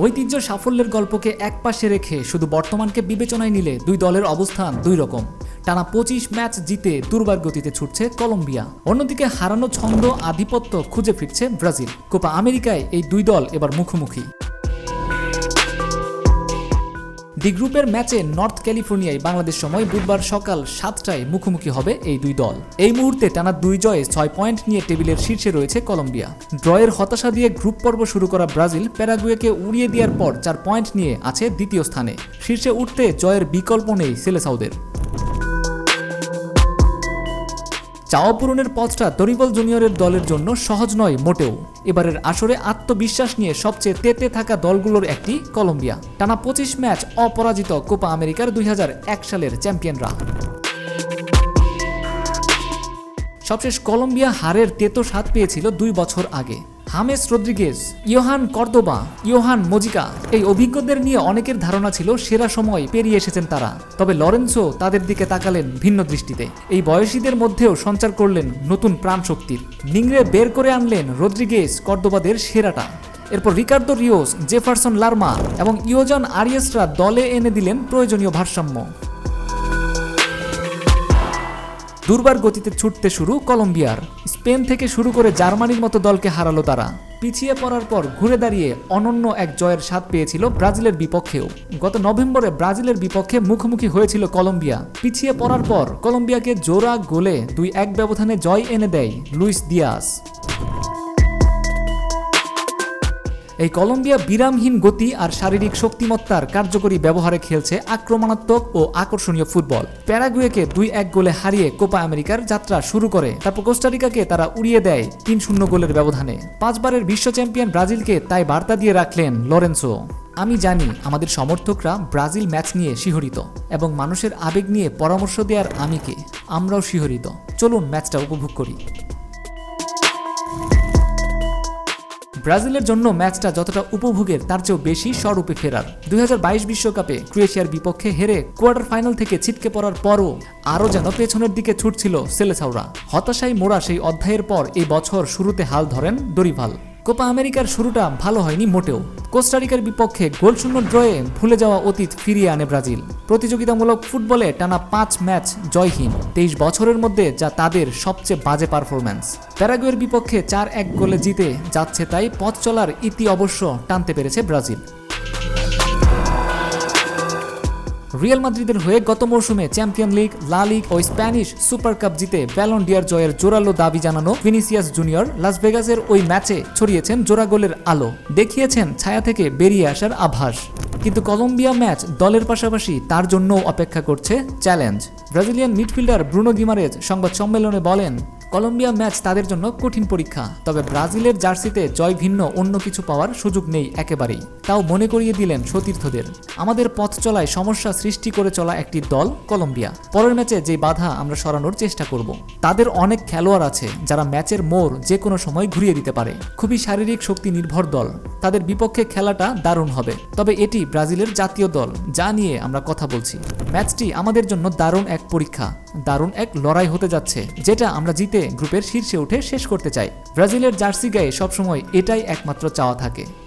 ঐতিহ্য সাফল্যের গল্পকে একপাশে রেখে শুধু বর্তমানকে বিবেচনায় নিলে দুই দলের অবস্থান দুই রকম। টানা পঁচিশ ম্যাচ জিতে দুর্বার গতিতে ছুটছে কলম্বিয়া। অন্যদিকে হারানো ছন্দ আধিপত্য খুঁজে ফিরছে ব্রাজিল। কোপা আমেরিকায় এই দুই দল এবার মুখোমুখি। ডি গ্রুপের ম্যাচে নর্থ ক্যালিফোর্নিয়ায় বাংলাদেশ সময় বুধবার সকাল সাতটায় মুখোমুখি হবে এই দুই দল। এই মুহূর্তে টানা দুই জয়ে ছয় পয়েন্ট নিয়ে টেবিলের শীর্ষে রয়েছে কলম্বিয়া। ড্রয়ের হতাশা দিয়ে গ্রুপ পর্ব শুরু করা ব্রাজিল প্যারাগুয়েকে উড়িয়ে দেওয়ার পর চার পয়েন্ট নিয়ে আছে দ্বিতীয় স্থানে। শীর্ষে উঠতে জয়ের বিকল্প নেই সেলেসাউদের চাওয়া পূরণের পথটা তরিবল জুনিয়রের দলের জন্য সহজ নয় মোটেও। এবারের আসরে আত্মবিশ্বাস নিয়ে সবচেয়ে তেতে থাকা দলগুলোর একটি কলম্বিয়া। টানা পঁচিশ ম্যাচ অপরাজিত কোপা আমেরিকার দুই হাজার এক সালের চ্যাম্পিয়নরা। সবশেষ কলম্বিয়া হারের তেতো স্বাদ পেয়েছিল দুই বছর আগে। James Rodriguez, Johan Cordoba, Johan Mojica এই অভিজ্ঞদের নিয়ে অনেকের ধারণা ছিল সেরা সময় পেরিয়ে এসেছেন তারা। তবে লরেন্সো তাদের দিকে তাকালেন ভিন্ন দৃষ্টিতে। এই বয়সীদের মধ্যেও সঞ্চার করলেন নতুন প্রাণ শক্তির নিংড়ে বের করে আনলেন রদ্রিগেজ কর্দোবাদের সেরাটা। এরপর রিকার্দো রিওস, জেফারসন লার্মা এবং ইয়োজন আরিয়াসরা দলে এনে দিলেন প্রয়োজনীয় ভারসাম্য। দুর্বার গতিতে ছুটতে শুরু কলম্বিয়ার। স্পেন থেকে শুরু করে জার্মানির মতো দলকে হারালো তারা। পিছিয়ে পড়ার পর ঘুরে দাঁড়িয়ে অনন্য এক জয়ের স্বাদ পেয়েছিল ব্রাজিলের বিপক্ষেও। গত নভেম্বরে ব্রাজিলের বিপক্ষে মুখোমুখি হয়েছিল কলম্বিয়া। পিছিয়ে পড়ার পর কলম্বিয়াকে জোড়া গোলে দুই এক ব্যবধানে জয় এনে দেয় লুইস দিয়াস। এই কলম্বিয়া বিরামহীন গতি আর শারীরিক শক্তিমত্তার কার্যকরী ব্যবহারে খেলছে আক্রমণাত্মক ও আকর্ষণীয় ফুটবল। প্যারাগুয়েকে দুই এক গোলে হারিয়ে কোপা আমেরিকার যাত্রা শুরু করে। তারপর কোস্টারিকাকে তারা উড়িয়ে দেয় তিন শূন্য গোলের ব্যবধানে। পাঁচবারের বিশ্ব চ্যাম্পিয়ন ব্রাজিলকে তাই বার্তা দিয়ে রাখলেন লরেন্সো। আমি জানি, আমাদের সমর্থকরা ব্রাজিল ম্যাচ নিয়ে শিহরিত এবং মানুষের আবেগ নিয়ে পরামর্শ দেওয়ার আমিকে আমরাও শিহরিত। চলুন ম্যাচটা উপভোগ করি। ব্রাজিলের জন্য ম্যাচটা যতটা উপভোগের, তার চেয়েও বেশি স্বরূপে ফেরার। দুই বিশ্বকাপে ক্রোয়েশিয়ার বিপক্ষে হেরে কোয়ার্টার ফাইনাল থেকে ছিটকে পড়ার পরও আরও যেন পেছনের দিকে ছুটছিল সেলেসাউরা হতাশায় মোড়া সেই অধ্যায়ের পর এই বছর শুরুতে হাল ধরেন দরিভাল। কোপা আমেরিকার শুরুটা ভালো হয়নি মোটেও। কোস্টারিকার বিপক্ষে গোলশূন্য ড্রয়ে ভুলে যাওয়া অতীত ফিরিয়ে আনে ব্রাজিল। প্রতিযোগিতামূলক ফুটবলে টানা পাঁচ ম্যাচ জয়হীন, তেইশ বছরের মধ্যে যা তাদের সবচেয়ে বাজে পারফরম্যান্স। প্যারাগুয়ের বিপক্ষে চার এক গোলে জিতে যাচ্ছে তাই পথ চলার ইতি অবশ্য টানতে পেরেছে ব্রাজিল। রিয়াল মাদ্রিদের হয়ে গত মৌসুমে চ্যাম্পিয়ন লিগ, লা লিগ ও স্প্যানিশ সুপার কাপ জিতে ব্যালন ডিয়ার জয়ের জোরালো দাবি জানানো ভিনিসিয়াস জুনিয়র লাস ভেগাসের ওই ম্যাচে ছড়িয়েছেন জোড়া গোলের আলো, দেখিয়েছেন ছায়া থেকে বেরিয়ে আসার আভাস। কিন্তু কলম্বিয়া ম্যাচ দলের পাশাপাশি তার জন্যও অপেক্ষা করছে challenge. Brazilian midfielder Bruno Guimarães সংবাদ সম্মেলনে বলেন কলম্বিয়া ম্যাচ তাদের জন্য কঠিন পরীক্ষা, তবে ব্রাজিলের জার্সিতে জয় ভিন্ন অন্য কিছু পাওয়ার সুযোগ নেই একেবারেই। তাও মনে করিয়ে দিলেন সতীর্থদের। আমাদের পথ চলায় সমস্যা সৃষ্টি করে চলা একটি দল কলম্বিয়া। পরের ম্যাচে যে বাধা আমরা সরানোর চেষ্টা করব। তাদের অনেক খেলোয়াড় আছে যারা ম্যাচের মোড় যে কোনো সময় ঘুরিয়ে দিতে পারে। খুবই শারীরিক শক্তি নির্ভর দল। তাদের বিপক্ষে খেলাটা দারুণ হবে। তবে এটি ব্রাজিলের জাতীয় দল, যা নিয়ে আমরা কথা বলছি। ম্যাচটি আমাদের জন্য দারুণ এক পরীক্ষা, দারুণ এক লড়াই হতে যাচ্ছে, যেটা আমরা জিতে গ্রুপের শীর্ষে উঠে শেষ করতে চায়। ব্রাজিলের জার্সি গায়ে সবসময় এটাই একমাত্র চাওয়া থাকে।